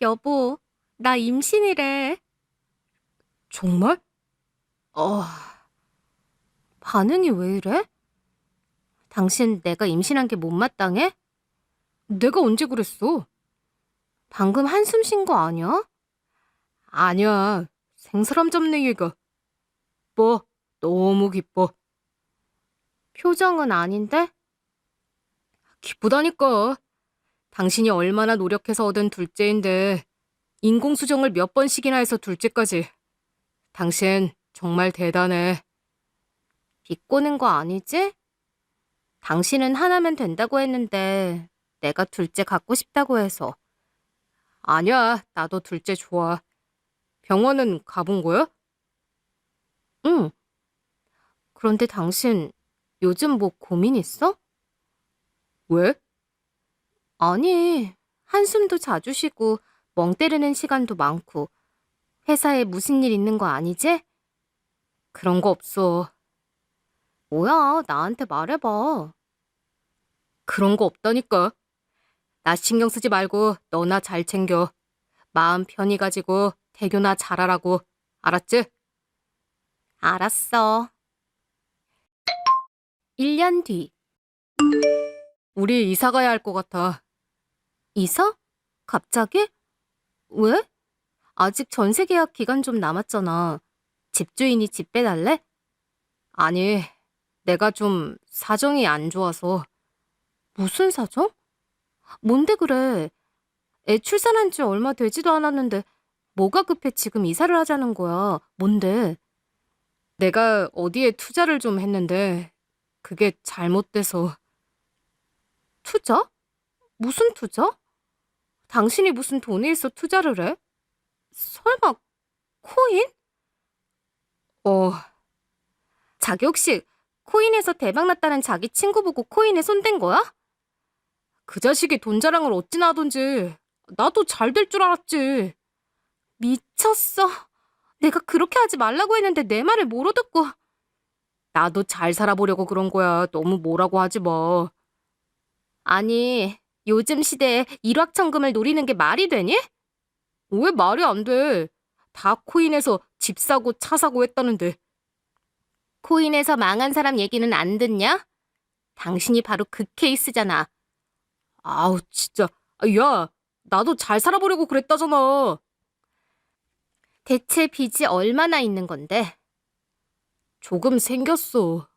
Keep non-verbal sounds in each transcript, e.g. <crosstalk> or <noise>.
여보, 나 임신이래. 정말? 어, 반응이 왜 이래? 당신 내가 임신한 게 못마땅해? 내가 언제 그랬어? 방금 한숨 쉰 거 아니야? 아니야. 생사람 잡는 얘가. 기뻐. 너무 기뻐. 표정은 아닌데? 기쁘다니까. 당신이 얼마나 노력해서 얻은 둘째인데 인공수정을 몇 번씩이나 해서 둘째까지. 당신 정말 대단해. 비꼬는 거 아니지? 당신은 하나면 된다고 했는데 내가 둘째 갖고 싶다고 해서. 아니야, 나도 둘째 좋아. 병원은 가본 거야? 응. 그런데 당신 요즘 뭐 고민 있어? 왜? 아니, 한숨도 자주 쉬고 멍 때리는 시간도 많고 회사에 무슨 일 있는 거 아니지? 그런 거 없어. 뭐야, 나한테 말해봐. 그런 거 없다니까. 나 신경 쓰지 말고 너나 잘 챙겨. 마음 편히 가지고 태교나 잘하라고. 알았지? 알았어. 1년 뒤. 우리 이사 가야 할 것 같아. 이사? 갑자기? 왜? 아직 전세 계약 기간 좀 남았잖아. 집주인이 집 빼달래? 아니, 내가 좀 사정이 안 좋아서. 무슨 사정? 뭔데 그래? 애 출산한 지 얼마 되지도 않았는데 뭐가 급해 지금 이사를 하자는 거야? 뭔데? 내가 어디에 투자를 좀 했는데 그게 잘못돼서. 투자? 무슨 투자? 당신이 무슨 돈에 있어 투자를 해? 설마 코인? 어. 자기 혹시 코인에서 대박 났다는 자기 친구 보고 코인에 손댄 거야? 그 자식이 돈 자랑을 어찌나 하던지 나도 잘 될 줄 알았지. 미쳤어. 내가 그렇게 하지 말라고 했는데 내 말을 뭐로 듣고. 나도 잘 살아보려고 그런 거야. 너무 뭐라고 하지 마. 아니, 요즘 시대에 일확천금을 노리는 게 말이 되니? 왜 말이 안 돼? 다 코인에서 집 사고 차 사고 했다는데. 코인에서 망한 사람 얘기는 안 듣냐? 당신이 바로 그 케이스잖아. 아우, 진짜. 아, 야, 나도 잘 살아보려고 그랬다잖아. 대체 빚이 얼마나 있는 건데? 조금 생겼어.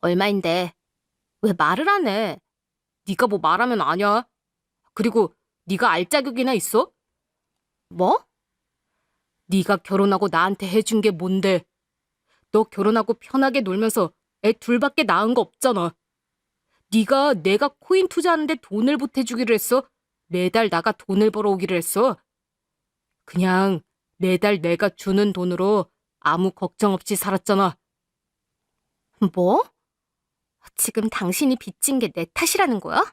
얼마인데? 왜 말을 안 해? 네가 뭐 말하면 아냐? 그리고 네가 알 자격이나 있어? 뭐? 네가 결혼하고 나한테 해준 게 뭔데? 너 결혼하고 편하게 놀면서 애 둘밖에 낳은 거 없잖아. 네가 내가 코인 투자하는데 돈을 보태주기로 했어? 매달 나가 돈을 벌어오기로 했어? 그냥 매달 내가 주는 돈으로 아무 걱정 없이 살았잖아. 뭐? 지금 당신이 빚진 게 내 탓이라는 거야?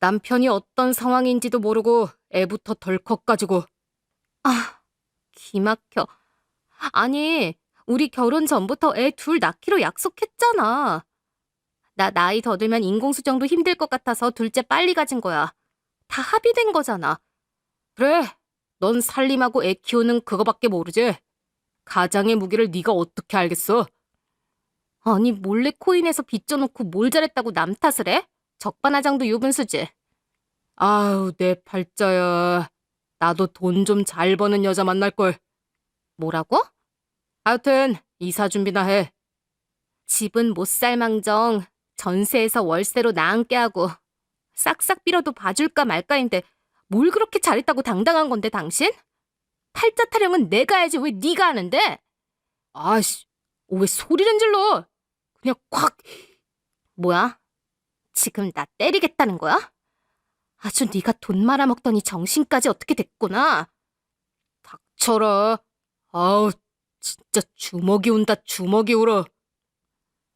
남편이 어떤 상황인지도 모르고 애부터 덜컥 가지고. 아, 기막혀. 아니, 우리 결혼 전부터 애 둘 낳기로 약속했잖아. 나 나이 더 들면 인공수정도 힘들 것 같아서 둘째 빨리 가진 거야. 다 합의된 거잖아. 그래, 넌 살림하고 애 키우는 그거밖에 모르지. 가장의 무게를 네가 어떻게 알겠어? 아니 몰래 코인에서 빚져놓고 뭘 잘했다고 남 탓을 해? 적반하장도 유분수지. 아우 내 팔자야. 나도 돈 좀 잘 버는 여자 만날 걸. 뭐라고? 하여튼 이사 준비나 해. 집은 못 살망정 전세에서 월세로 나앉게 하고 싹싹 빌어도 봐줄까 말까인데 뭘 그렇게 잘했다고 당당한 건데 당신? 팔자 타령은 내가 해야지 왜 네가 하는데? 아씨, 왜 소리를 질러? 그냥 콱. 뭐야? 지금 나 때리겠다는 거야? 아주 네가 돈 말아먹더니 정신까지 어떻게 됐구나. 닥쳐라. 아우, 진짜 주먹이 운다 주먹이 울어.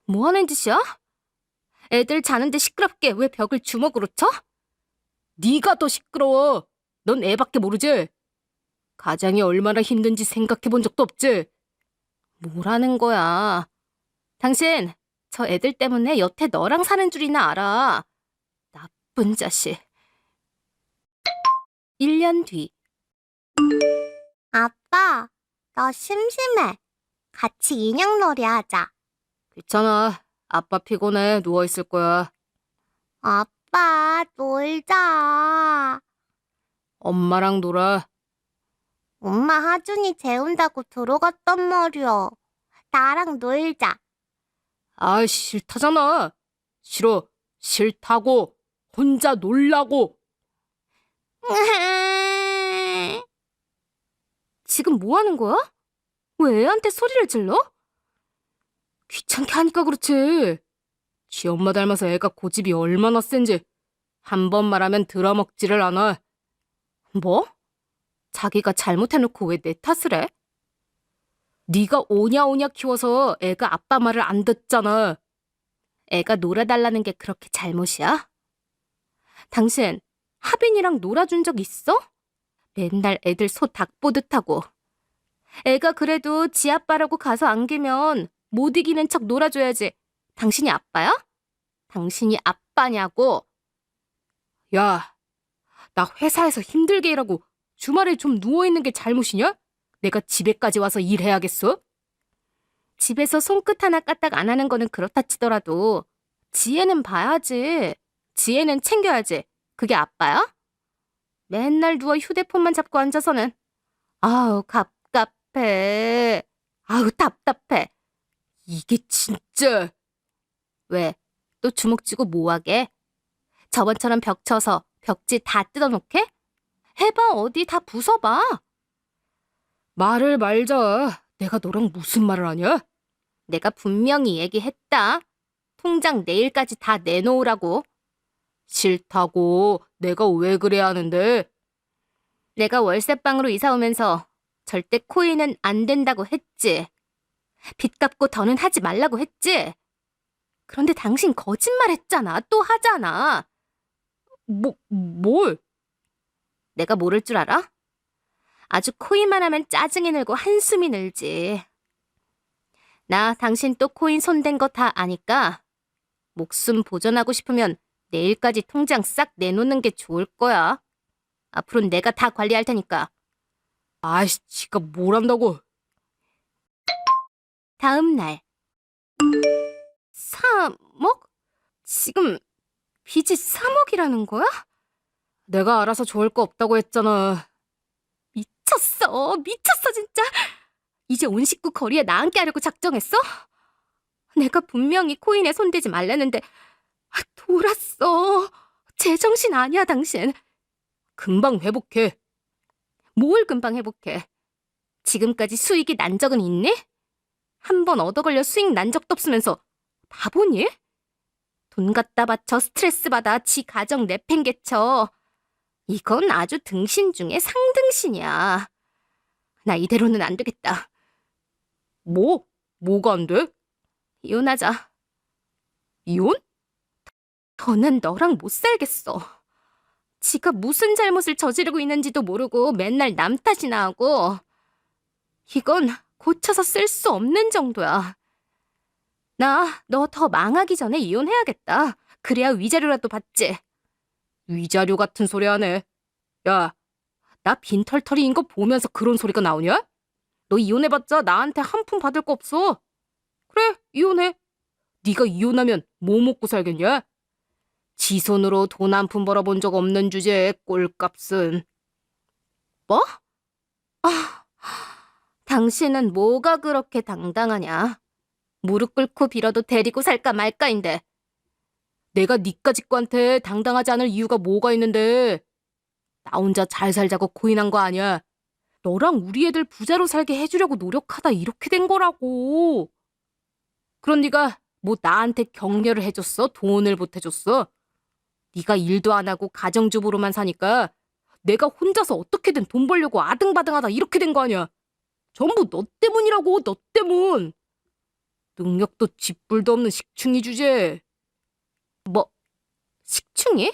뭐 하는 짓이야? 애들 자는데 시끄럽게 왜 벽을 주먹으로 쳐? 네가 더 시끄러워. 넌 애밖에 모르지? 가장이 얼마나 힘든지 생각해 본 적도 없지? 뭐라는 거야? 당신, 저 애들 때문에 여태 너랑 사는 줄이나 알아. 나쁜 자식. 1년 뒤. 아빠, 나 심심해. 같이 인형놀이 하자. 괜찮아. 아빠 피곤해. 누워있을 거야. 아빠, 놀자. 엄마랑 놀아. 엄마 하준이 재운다고 들어갔단 말이야. 나랑 놀자. 아, 싫다잖아. 싫어. 싫다고. 혼자 놀라고. <laughs> 지금 뭐 하는 거야? 왜 애한테 소리를 질러? 귀찮게 하니까 그렇지. 지 엄마 닮아서 애가 고집이 얼마나 센지 한 번 말하면 들어먹지를 않아. 뭐? 자기가 잘못해놓고 왜 내 탓을 해? 네가 오냐 오냐 키워서 애가 아빠 말을 안 듣잖아. 애가 놀아달라는 게 그렇게 잘못이야? 당신 하빈이랑 놀아준 적 있어? 맨날 애들 소 닭 보듯 하고. 애가 그래도 지 아빠라고 가서 안기면 못 이기는 척 놀아줘야지. 당신이 아빠야? 당신이 아빠냐고. 야, 나 회사에서 힘들게 일하고 주말에 좀 누워있는 게 잘못이냐? 내가 집에까지 와서 일해야겠어? 집에서 손끝 하나 까딱 안 하는 거는 그렇다 치더라도 지혜는 봐야지. 지혜는 챙겨야지. 그게 아빠야? 맨날 누워 휴대폰만 잡고 앉아서는 아우 갑갑해. 아우 답답해. 이게 진짜 왜? 또 주먹 쥐고 뭐하게? 저번처럼 벽 쳐서 벽지 다 뜯어놓게? 해봐 어디 다 부숴봐. 말을 말자. 내가 너랑 무슨 말을 하냐? 내가 분명히 얘기했다. 통장 내일까지 다 내놓으라고. 싫다고. 내가 왜 그래야 하는데? 내가 월세방으로 이사 오면서 절대 코인은 안 된다고 했지. 빚 갚고 더는 하지 말라고 했지. 그런데 당신 거짓말 했잖아. 또 하잖아. 뭐, 뭘? 내가 모를 줄 알아? 아주 코인만 하면 짜증이 늘고 한숨이 늘지. 나 당신 또 코인 손댄 거 다 아니까 목숨 보존하고 싶으면 내일까지 통장 싹 내놓는 게 좋을 거야. 앞으로는 내가 다 관리할 테니까. 아이씨, 지가 뭘 한다고. 다음 날. 3억? 지금 빚이 3억이라는 거야? 내가 알아서 좋을 거 없다고 했잖아. 미쳤어. 미쳤어, 진짜. 이제 온 식구 거리에 나 함께 하려고 작정했어? 내가 분명히 코인에 손대지 말라는데 아, 돌았어. 제정신 아니야, 당신. 금방 회복해. 뭘 금방 회복해? 지금까지 수익이 난 적은 있니? 한 번 얻어 걸려 수익 난 적도 없으면서 바보니? 돈 갖다 바쳐 스트레스 받아 지 가정 내팽개쳐. 이건 아주 등신 중에 상등신이야. 나 이대로는 안 되겠다. 뭐? 뭐가 안 돼? 이혼하자. 이혼? 더는 너랑 못 살겠어. 지가 무슨 잘못을 저지르고 있는지도 모르고 맨날 남 탓이나 하고. 이건 고쳐서 쓸 수 없는 정도야. 나 너 더 망하기 전에 이혼해야겠다. 그래야 위자료라도 받지. 위자료 같은 소리 하네. 야, 나 빈털터리인 거 보면서 그런 소리가 나오냐? 너 이혼해봤자 나한테 한 푼 받을 거 없어. 그래, 이혼해. 네가 이혼하면 뭐 먹고 살겠냐? 지 손으로 돈 한 푼 벌어본 적 없는 주제에 꼴값은. 뭐? 아, 당신은 뭐가 그렇게 당당하냐? 무릎 꿇고 빌어도 데리고 살까 말까인데. 내가 니까 직구한테 당당하지 않을 이유가 뭐가 있는데. 나 혼자 잘 살자고 고인한 거 아니야. 너랑 우리 애들 부자로 살게 해주려고 노력하다 이렇게 된 거라고. 그런 네가 뭐 나한테 격려를 해줬어? 돈을 보태줬어? 네가 일도 안 하고 가정주부로만 사니까 내가 혼자서 어떻게든 돈 벌려고 아등바등하다 이렇게 된 거 아니야. 전부 너 때문이라고, 너 때문. 능력도 쥐뿔도 없는 식충이 주제. 뭐, 식충이?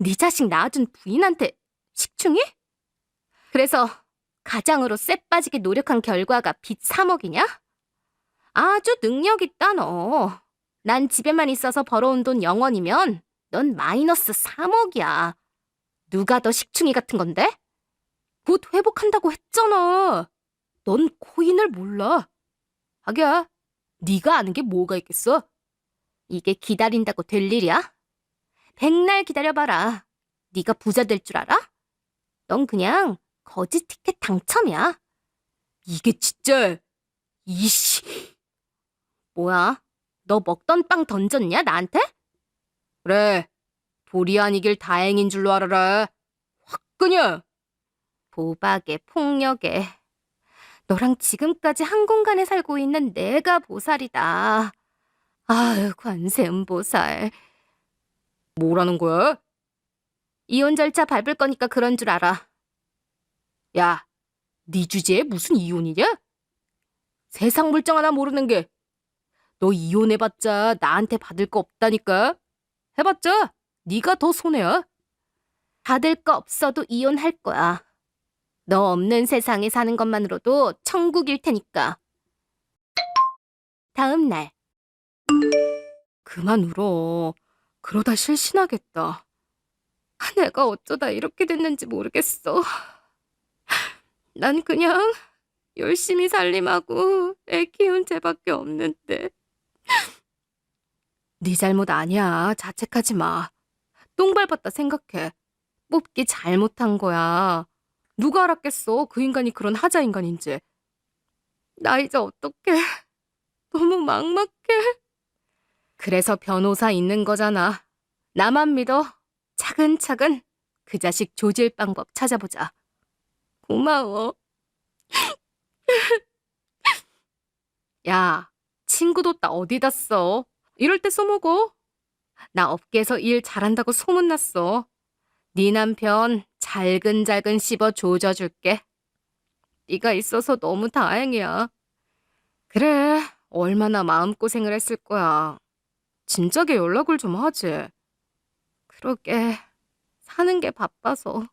네 자식 낳아준 부인한테 식충이? 그래서 가장으로 쎄 빠지게 노력한 결과가 빚 3억이냐? 아주 능력 있다 너. 난 집에만 있어서 벌어온 돈 0원이면 넌 마이너스 3억이야. 누가 더 식충이 같은 건데? 곧 회복한다고 했잖아. 넌 코인을 몰라. 하기야, 네가 아는 게 뭐가 있겠어? 이게 기다린다고 될 일이야? 백날 기다려봐라. 네가 부자 될 줄 알아? 넌 그냥 거지 티켓 당첨이야. 이게 진짜 이씨. 뭐야? 너 먹던 빵 던졌냐 나한테? 그래. 돌이 아니길 다행인 줄로 알아라. 확 그냥. 도박에 폭력에. 너랑 지금까지 한 공간에 살고 있는 내가 보살이다. 아유, 관세음보살. 뭐라는 거야? 이혼 절차 밟을 거니까 그런 줄 알아. 야, 네 주제에 무슨 이혼이냐? 세상 물정 하나 모르는 게. 너 이혼해봤자 나한테 받을 거 없다니까. 해봤자 네가 더 손해야. 받을 거 없어도 이혼할 거야. 너 없는 세상에 사는 것만으로도 천국일 테니까. 다음 날. 그만 울어. 그러다 실신하겠다. 내가 어쩌다 이렇게 됐는지 모르겠어. 난 그냥 열심히 살림하고 애 키운 죄밖에 없는데. 네 잘못 아니야. 자책하지 마. 똥 밟았다 생각해. 뽑기 잘못한 거야. 누가 알았겠어. 그 인간이 그런 하자 인간인지. 나 이제 어떡해. 너무 막막해. 그래서 변호사 있는 거잖아. 나만 믿어. 차근차근 그 자식 조질 방법 찾아보자. 고마워. <laughs> 야, 친구도 따 어디다 써? 이럴 때 써먹어. 나 업계에서 일 잘한다고 소문났어. 네 남편 잘근잘근 씹어 조져줄게. 네가 있어서 너무 다행이야. 그래, 얼마나 마음고생을 했을 거야. 진작에 연락을 좀 하지. 그러게, 사는 게 바빠서.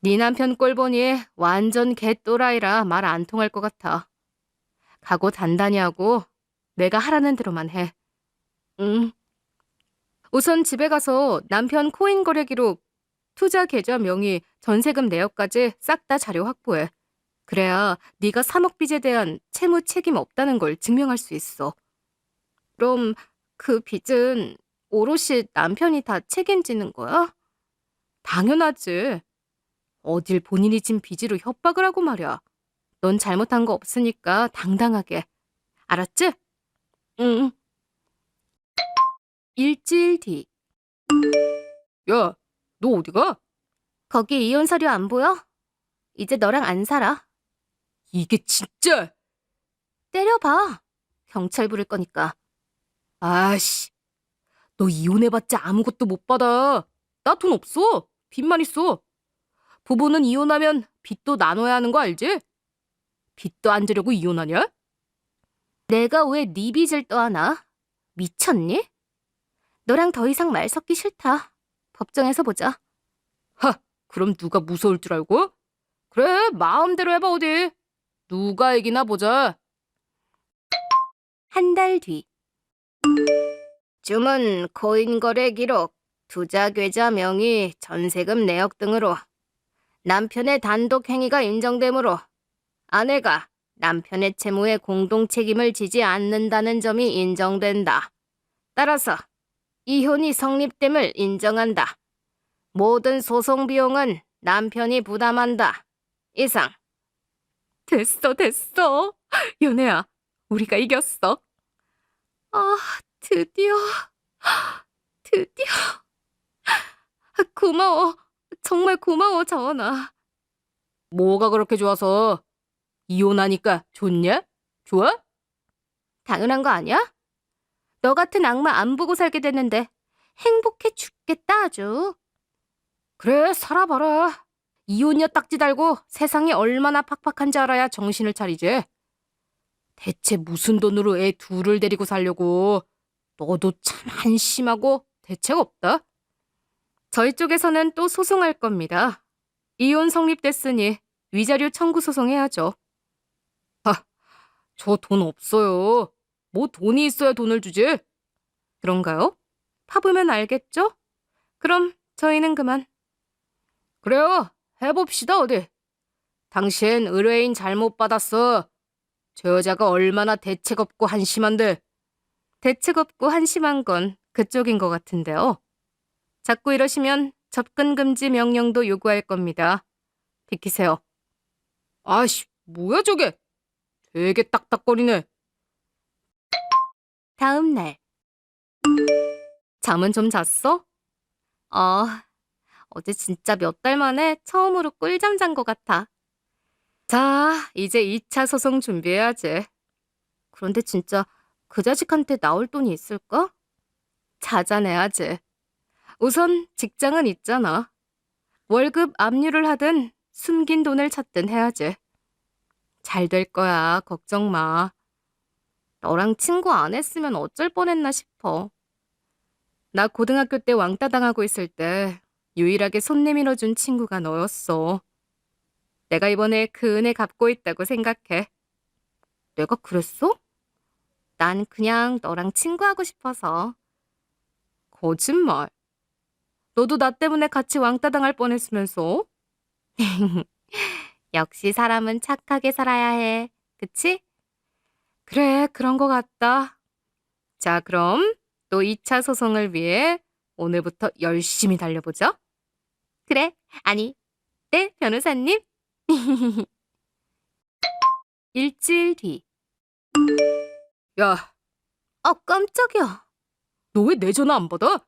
네 남편 꼴 보니 완전 개또라이라 말 안 통할 것 같아. 각오 단단히 하고 내가 하라는 대로만 해. 응. 우선 집에 가서 남편 코인 거래 기록, 투자 계좌 명의, 전세금 내역까지 싹 다 자료 확보해. 그래야 네가 3억 빚에 대한 채무 책임 없다는 걸 증명할 수 있어. 그럼 그 빚은 오롯이 남편이 다 책임지는 거야? 당연하지. 어딜 본인이 진 빚으로 협박을 하고 말이야. 넌 잘못한 거 없으니까 당당하게. 알았지? 응. 일주일 뒤. 야, 너 어디 가? 거기 이혼 서류 안 보여? 이제 너랑 안 살아. 이게 진짜? 때려봐. 경찰 부를 거니까. 아씨, 너 이혼해봤자 아무것도 못 받아. 나 돈 없어. 빚만 있어. 부부는 이혼하면 빚도 나눠야 하는 거 알지? 빚도 안 지려고 이혼하냐? 내가 왜 네 빚을 떠안아? 미쳤니? 너랑 더 이상 말 섞기 싫다. 법정에서 보자. 하, 그럼 누가 무서울 줄 알고? 그래, 마음대로 해봐 어디. 누가 이기나 보자. 한 달 뒤. 주문 코인 거래 기록, 투자 계좌 명의, 전세금 내역 등으로 남편의 단독 행위가 인정되므로 아내가 남편의 채무에 공동 책임을 지지 않는다는 점이 인정된다. 따라서 이혼이 성립됨을 인정한다. 모든 소송 비용은 남편이 부담한다. 이상. 됐어, 됐어. 연애야, 우리가 이겼어. 아, 드디어. 드디어. 고마워. 정말 고마워, 정원아. 뭐가 그렇게 좋아서? 이혼하니까 좋냐? 좋아? 당연한 거 아니야? 너 같은 악마 안 보고 살게 됐는데 행복해 죽겠다 아주. 그래 살아봐라. 이혼녀 딱지 달고 세상이 얼마나 팍팍한지 알아야 정신을 차리지. 대체 무슨 돈으로 애 둘을 데리고 살려고. 너도 참 한심하고 대책 없다. 저희 쪽에서는 또 소송할 겁니다. 이혼 성립됐으니 위자료 청구 소송해야죠. 아, 저 돈 없어요. 뭐 돈이 있어야 돈을 주지? 그런가요? 파보면 알겠죠? 그럼 저희는 그만. 그래요. 해봅시다, 어디. 당신 의뢰인 잘못 받았어. 저 여자가 얼마나 대책 없고 한심한데. 대책 없고 한심한 건 그쪽인 것 같은데요. 자꾸 이러시면 접근 금지 명령도 요구할 겁니다. 비키세요. 아씨, 뭐야 저게? 되게 딱딱거리네. 다음 날. 잠은 좀 잤어? 어, 어제 진짜 몇 달 만에 처음으로 꿀잠 잔 것 같아. 자, 이제 2차 소송 준비해야지. 그런데 진짜 그 자식한테 나올 돈이 있을까? 찾아내야지. 우선 직장은 있잖아. 월급 압류를 하든 숨긴 돈을 찾든 해야지. 잘 될 거야. 걱정 마. 너랑 친구 안 했으면 어쩔 뻔했나 싶어. 나 고등학교 때 왕따 당하고 있을 때 유일하게 손 내밀어 준 친구가 너였어. 내가 이번에 그 은혜 갚고 있다고 생각해. 내가 그랬어? 난 그냥 너랑 친구하고 싶어서. 거짓말. 너도 나 때문에 같이 왕따 당할 뻔했으면서. <laughs> 역시 사람은 착하게 살아야 해. 그치? 그래, 그런 거 같다. 자, 그럼 또 2차 소송을 위해 오늘부터 열심히 달려보자. 그래, 아니, 네, 변호사님. <laughs> 일주일 뒤. 야, 어, 깜짝이야. 너 왜 내 전화 안 받아?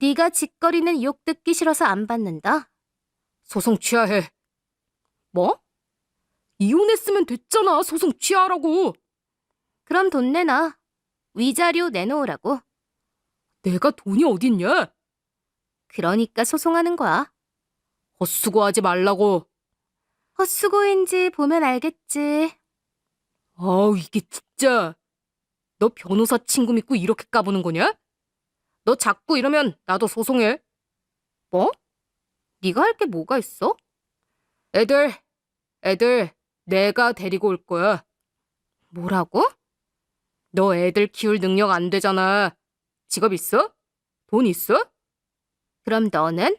네가 짓거리는 욕 듣기 싫어서 안 받는다. 소송 취하해. 뭐? 이혼했으면 됐잖아. 소송 취하라고. 그럼 돈 내놔. 위자료 내놓으라고. 내가 돈이 어딨냐? 그러니까 소송하는 거야. 헛수고하지 말라고. 헛수고인지 보면 알겠지. 아우, 이게 진짜. 너 변호사 친구 믿고 이렇게 까부는 거냐? 너 자꾸 이러면 나도 소송해. 뭐? 네가 할 게 뭐가 있어? 애들, 애들 내가 데리고 올 거야. 뭐라고? 너 애들 키울 능력 안 되잖아. 직업 있어? 돈 있어? 그럼 너는?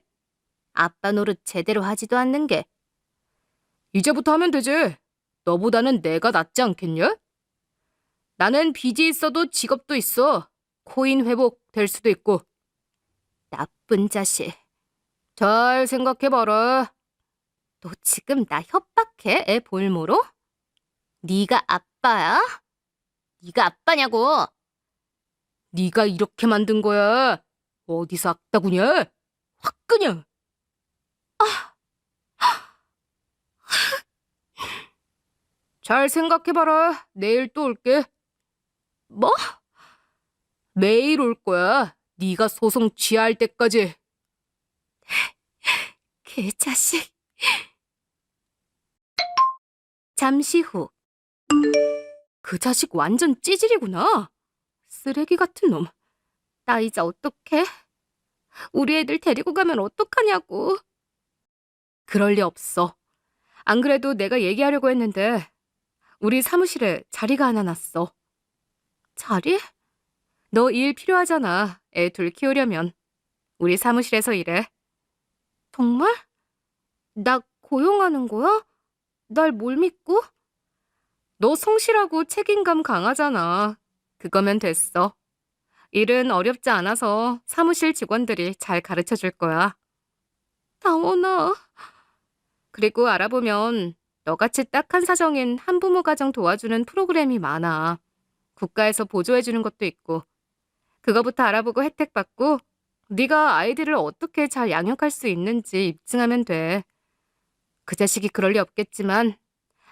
아빠 노릇 제대로 하지도 않는 게. 이제부터 하면 되지. 너보다는 내가 낫지 않겠냐? 나는 빚이 있어도 직업도 있어. 코인 회복 될 수도 있고. 나쁜 자식. 잘 생각해봐라. 너 지금 나 협박해? 애 볼모로? 네가 아빠야? 네가 아빠냐고. 네가 이렇게 만든 거야. 어디서 악다구냐? 확 그냥. 잘 생각해봐라. 내일 또 올게. 뭐? 매일 올 거야. 네가 소송 취할 때까지. <laughs> 개자식. 잠시 후. 그 자식 완전 찌질이구나. 쓰레기 같은 놈. 나 이제 어떡해? 우리 애들 데리고 가면 어떡하냐고. 그럴 리 없어. 안 그래도 내가 얘기하려고 했는데 우리 사무실에 자리가 하나 났어. 자리? 너 일 필요하잖아. 애 둘 키우려면. 우리 사무실에서 일해. 정말? 나 고용하는 거야? 날 뭘 믿고? 너 성실하고 책임감 강하잖아. 그거면 됐어. 일은 어렵지 않아서 사무실 직원들이 잘 가르쳐 줄 거야. 다원아. 그리고 알아보면 너같이 딱한 사정인 한부모 가정 도와주는 프로그램이 많아. 국가에서 보조해주는 것도 있고. 그거부터 알아보고 혜택 받고 네가 아이들을 어떻게 잘 양육할 수 있는지 입증하면 돼. 그 자식이 그럴 리 없겠지만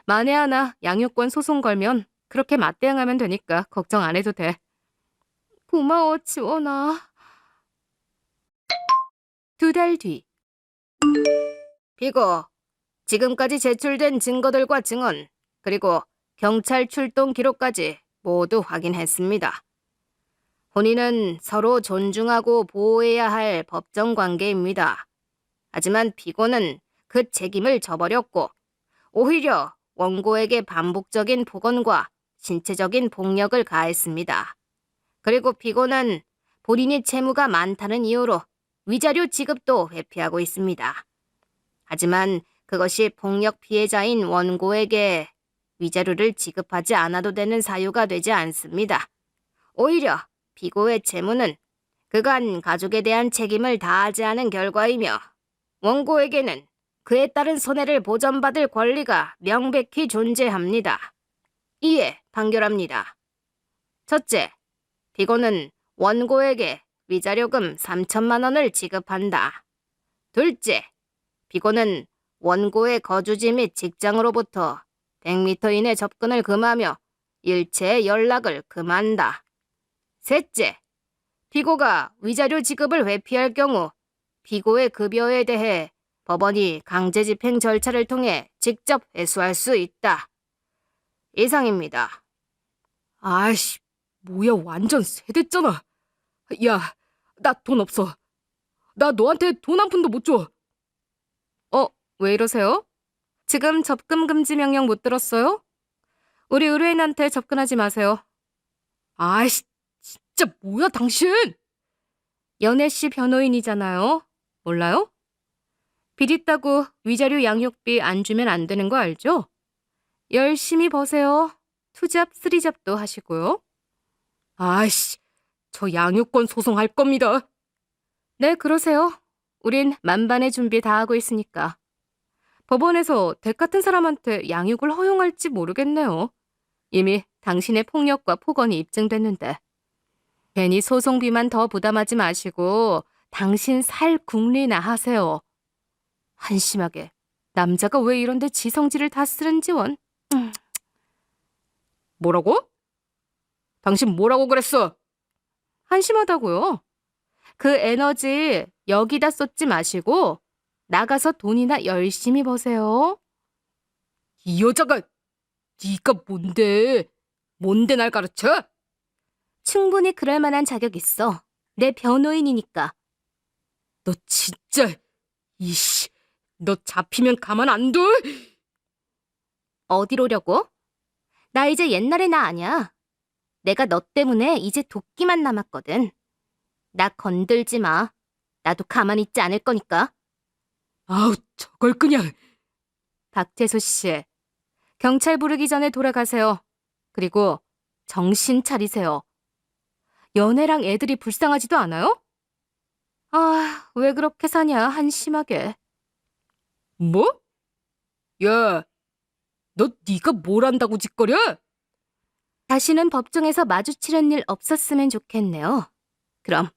만에 하나 양육권 소송 걸면 그렇게 맞대응하면 되니까 걱정 안 해도 돼. 고마워, 지원아. 두 달 뒤. 피고, 지금까지 제출된 증거들과 증언, 그리고 경찰 출동 기록까지 모두 확인했습니다. 혼인은 서로 존중하고 보호해야 할 법정 관계입니다. 하지만 피고는 그 책임을 져버렸고, 오히려 원고에게 반복적인 폭언과 신체적인 폭력을 가했습니다. 그리고 피고는 본인이 채무가 많다는 이유로 위자료 지급도 회피하고 있습니다. 하지만 그것이 폭력 피해자인 원고에게 위자료를 지급하지 않아도 되는 사유가 되지 않습니다. 오히려 피고의 채무는 그간 가족에 대한 책임을 다하지 않은 결과이며 원고에게는 그에 따른 손해를 보전받을 권리가 명백히 존재합니다. 이에 판결합니다. 첫째, 피고는 원고에게 위자료금 3천만 원을 지급한다. 둘째, 피고는 원고의 거주지 및 직장으로부터 100m 이내 접근을 금하며 일체의 연락을 금한다. 셋째, 피고가 위자료 지급을 회피할 경우 피고의 급여에 대해 법원이 강제 집행 절차를 통해 직접 회수할 수 있다. 이상입니다. 아이씨, 뭐야, 완전 세댔잖아. 야, 나 돈 없어. 나 너한테 돈 한 푼도 못 줘. 어, 왜 이러세요? 지금 접근 금지 명령 못 들었어요? 우리 의뢰인한테 접근하지 마세요. 아이씨, 진짜 뭐야, 당신? 연애 씨 변호인이잖아요. 몰라요? 비릿다고 위자료 양육비 안 주면 안 되는 거 알죠? 열심히 버세요. 투잡, 쓰리잡도 하시고요. 아이씨, 저 양육권 소송할 겁니다. 네, 그러세요. 우린 만반의 준비 다 하고 있으니까. 법원에서 댁 같은 사람한테 양육을 허용할지 모르겠네요. 이미 당신의 폭력과 폭언이 입증됐는데. 괜히 소송비만 더 부담하지 마시고 당신 살 국리나 하세요. 한심하게 남자가 왜 이런데 지성질을 다 쓰는지 원. 음. 뭐라고? 당신 뭐라고 그랬어? 한심하다고요. 그 에너지 여기다 쏟지 마시고 나가서 돈이나 열심히 버세요. 이 여자가 네가 뭔데? 뭔데 날 가르쳐? 충분히 그럴 만한 자격 있어. 내 변호인이니까. 너 진짜 이씨, 너 잡히면 가만 안 둬. 어디로려고? 나 이제 옛날의 나 아니야. 내가 너 때문에 이제 도끼만 남았거든. 나 건들지 마. 나도 가만히 있지 않을 거니까. 아우, 저걸 그냥. 박태수 씨, 경찰 부르기 전에 돌아가세요. 그리고 정신 차리세요. 연애랑 애들이 불쌍하지도 않아요? 아, 왜 그렇게 사냐, 한심하게. 뭐? 야, 너 네가 뭘 안다고 짓거려? 다시는 법정에서 마주치는 일 없었으면 좋겠네요. 그럼.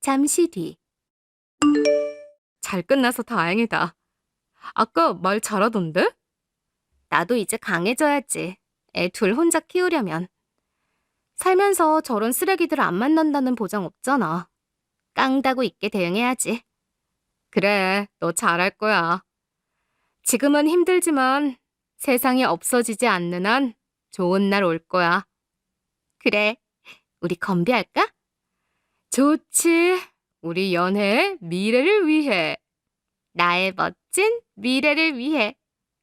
잠시 뒤. 잘 끝나서 다행이다. 아까 말 잘하던데? 나도 이제 강해져야지. 애 둘 혼자 키우려면. 살면서 저런 쓰레기들을 안 만난다는 보장 없잖아. 깡다구 있게 대응해야지. 그래, 너 잘할 거야. 지금은 힘들지만 세상이 없어지지 않는 한 좋은 날 올 거야. 그래, 우리 건배할까? 좋지. 우리 연애의 미래를 위해. 나의 멋진 미래를 위해.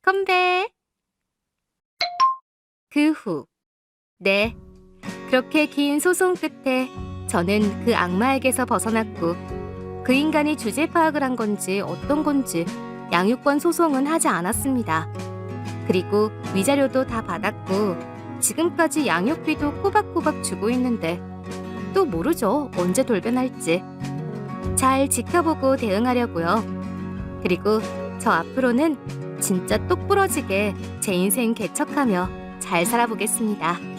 건배. 그 후. 네. 그렇게 긴 소송 끝에 저는 그 악마에게서 벗어났고 그 인간이 주제 파악을 한 건지 어떤 건지 양육권 소송은 하지 않았습니다. 그리고 위자료도 다 받았고 지금까지 양육비도 꼬박꼬박 주고 있는데 또 모르죠 언제 돌변할지 잘 지켜보고 대응하려고요. 그리고 저 앞으로는 진짜 똑부러지게 제 인생 개척하며 잘 살아보겠습니다.